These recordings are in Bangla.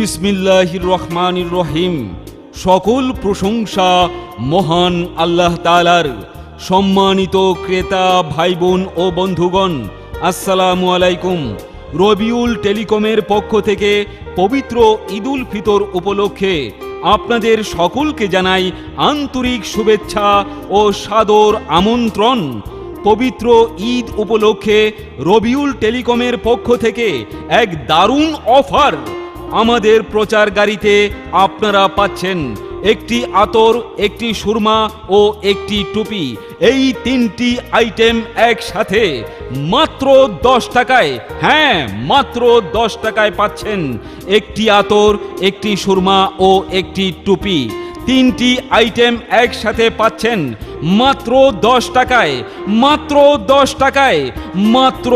বিসমিল্লাহির রহমানির রহিম। সকল প্রশংসা মহান আল্লাহ তালার সম্মানিত ক্রেতা ভাই বোন ও বন্ধুগণ, আসসালামু আলাইকুম। রবিউল টেলিকমের পক্ষ থেকে পবিত্র ঈদুল ফিতর উপলক্ষে আপনাদের সকলকে জানাই আন্তরিক শুভেচ্ছা ও সাদর আমন্ত্রণ। পবিত্র ঈদ উপলক্ষে রবিউল টেলিকমের পক্ষ থেকে এক দারুণ অফার আমাদের প্রচার গাড়িতে আপনারা পাচ্ছেন একটি আতর, একটি সুরমা ও একটি টুপি। এই তিনটি আইটেম একসাথে মাত্র দশ টাকায় হ্যাঁ মাত্র দশ টাকায় পাচ্ছেন একটি আতর, একটি সুরমা ও একটি টুপি। তিনটি আইটেম একসাথে পাচ্ছেন মাত্র দশ টাকায়, মাত্র দশ টাকায়, মাত্র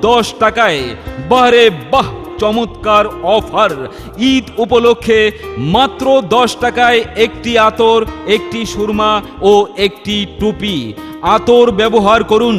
দশ টাকায়। বারে বাহ! চমৎকার অফার। ঈদ উপলক্ষে মাত্র দশ টাকায় একটি আতর, একটি সুরমা ও একটি টুপি। আতর ব্যবহার করুন।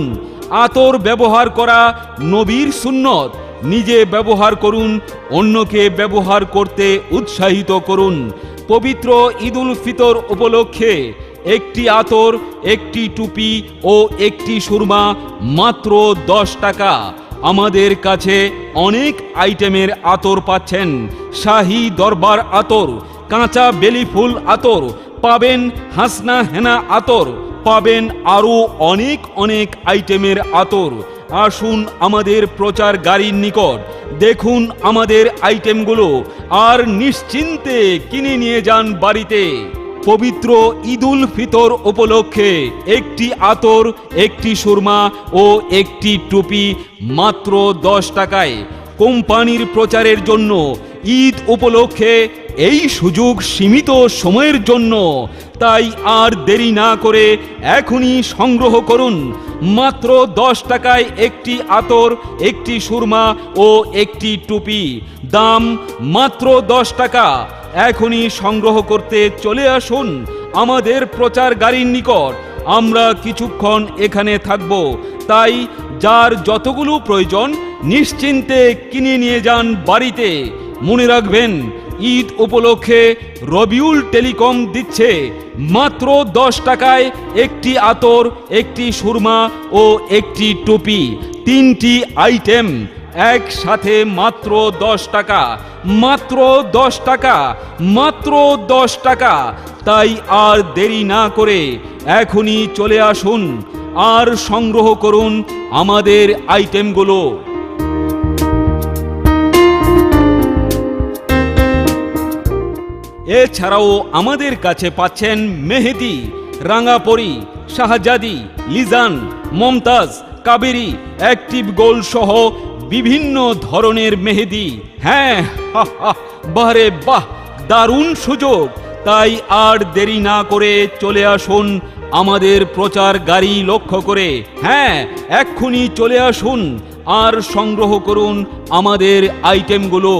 আতর ব্যবহার করা নবীর সুন্নত। নিজে ব্যবহার করুন, অন্যকে ব্যবহার করতে উৎসাহিত করুন। পবিত্র ঈদুল ফিতর উপলক্ষে একটি আতর, একটি টুপি ও একটি সুরমা মাত্র দশ টাকা। আমাদের কাছে অনেক আইটেমের আতর পাচ্ছেন। শাহি দরবার আতর, কাঁচা বেলি ফুল আতর, পাবেন হাসনা হেনা আতর, পাবেন আরও অনেক অনেক আইটেমের আতর। আসুন আমাদের প্রচার গাড়ির নিকট, দেখুন আমাদের আইটেমগুলো, আর নিশ্চিন্তে কিনে নিয়ে যান বাড়িতে। পবিত্র ঈদুল ফিতর উপলক্ষে একটি আতর, একটি সুরমা ও একটি টুপি মাত্র দশ টাকায় কোম্পানির প্রচারের জন্য ঈদ উপলক্ষে এই সুযোগ সীমিত সময়ের জন্য। তাই আর দেরি না করে এখনই সংগ্রহ করুন। মাত্র দশ টাকায় একটি আতর, একটি সুরমা ও একটি টুপি। দাম মাত্র দশ টাকা। এখনই সংগ্রহ করতে চলে আসুন আমাদের প্রচার গাড়ির নিকট। আমরা কিছুক্ষণ এখানে থাকব। তাই যার যতগুলো প্রয়োজন নিশ্চিন্তে কিনে নিয়ে যান বাড়িতে। মনে রাখবেন, ঈদ উপলক্ষে রবিউল টেলিকম দিচ্ছে মাত্র দশ টাকায় একটি আতর, একটি সুরমা ও একটি টুপি, তিনটি আইটেম। একসাথে মাত্র দশ টাকা, মাত্র দশ টাকা, মাত্র দশ টাকা। তাই আর দেরি না করে এখনই চলে আসুন, আর সংগ্রহ করুন আমাদের আইটেমগুলো। এছাড়াও আমাদের কাছে পাচ্ছেন মেহেদি রাঙাপরি শাহজাদি, লিজান, মমতাজ, কাবেরি, অ্যাক্টিভ গোল সহ বিভিন্ন ধরনের মেহেদি। হ্যাঁ বাহরে বাহ, দারুণ সুযোগ। তাই আর দেরি না করে চলে আসুন আমাদের প্রচার গাড়ি লক্ষ্য করে। হ্যাঁ এক্ষুনি চলে আসুন আর সংগ্রহ করুন আমাদের আইটেমগুলো